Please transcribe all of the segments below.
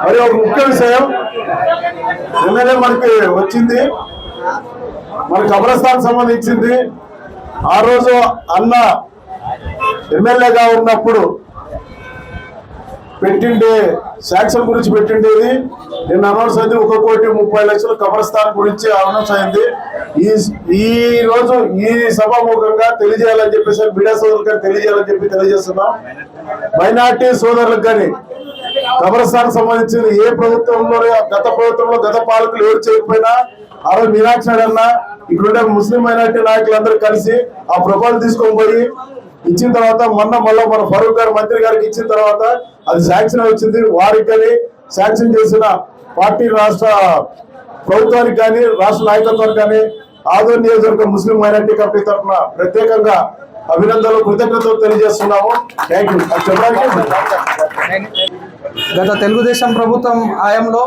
మరి ఒక ముఖ్య విషయం ఎమ్మెల్యే మనకి వచ్చింది మన కబ్రస్థాన్ సంబంధించింది. ఆ రోజు అన్న ఎమ్మెల్యేగా ఉన్నప్పుడు పెట్టిండే శాంక్షన్ గురించి పెట్టిండేది. నిన్న అనౌన్స్ అయింది ఒక కోటి ముప్పై లక్షలు కబ్రస్థాన్ గురించి అనౌన్స్ అయింది. ఈ ఈ రోజు ఈ సభాముఖంగా తెలియజేయాలని చెప్పేసి మీడియా సోదరులకు కానీ తెలియజేయాలని చెప్పి తెలియజేస్తున్నాం. మైనార్టీ సోదరులకు కానీ కబరస్థాన్ సంబంధించిన ఏ ప్రభుత్వంలో గత ప్రభుత్వంలో గత పాలకులు ఎవరు చేయకపోయినా ఆ రోజు మీనాక్షి నాయుడు అన్న ఇక్కడుండే ముస్లిం మైనార్టీ నాయకులందరూ కలిసి ఆ ప్రపోజల్ తీసుకొని పోయి ఇచ్చిన తర్వాత మొన్న మళ్ళీ మన ఫరూక్ గారు మంత్రి గారికి ఇచ్చిన తర్వాత అది శాంక్షన్ వచ్చింది. వారికి కానీ శాంక్షన్ చేసిన పార్టీ రాష్ట్ర ప్రభుత్వానికి కానీ రాష్ట్ర నాయకత్వానికి కానీ ఆదోర్ నియోజకవర్గ ముస్లిం మైనార్టీ కమిటీ తరఫున ప్రత్యేకంగా అభినందనలు కృతజ్ఞతలు తెలియజేస్తున్నాము. థ్యాంక్ యూ గత తెలుగుదేశం ప్రభుత్వం హయాంలో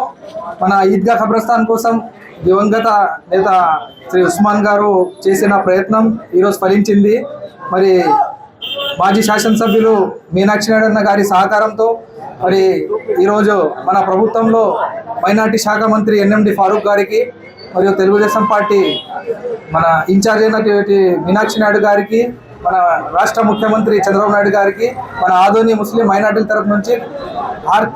మన ఈద్గా ఖబ్రస్థాన్ కోసం దివంగత నేత శ్రీ ఉస్మాన్ గారు చేసిన ప్రయత్నం ఈరోజు ఫలించింది. మరి మాజీ శాసనసభ్యులు మీనాక్షి నాయుడు అన్న గారి సహకారంతో మరి ఈరోజు మన ప్రభుత్వంలో మైనార్టీ శాఖ మంత్రి ఎన్ఎండి ఫారూక్ గారికి మరియు తెలుగుదేశం పార్టీ మన ఇన్ఛార్జ్ అయినటువంటి మీనాక్షి నాయుడు గారికి మన రాష్ట్ర ముఖ్యమంత్రి చంద్రబాబు నాయుడు గారికి మన ఆదోని ముస్లిం మైనార్టీల తరపు నుంచి R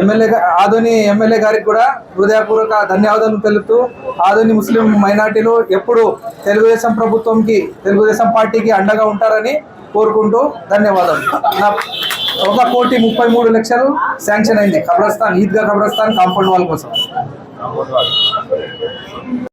MLA Adoni Adoni MLA గారికి కూడా హృదయపూర్వక ధన్యవాదాలు తెలుపుతూ ఆదోని ముస్లిం మైనార్టీలు ఎప్పుడు తెలుగుదేశం ప్రభుత్వంకి తెలుగుదేశం పార్టీకి అండగా ఉంటారని కోరుకుంటూ ధన్యవాదాలు. నా ఒక కోటి ముప్పై మూడు లక్షలు శాంక్షన్ అయింది కబ్రస్తాన్ ఈద్గా కబ్రస్తాన్ కాంపౌండ్ వాల్ కోసం.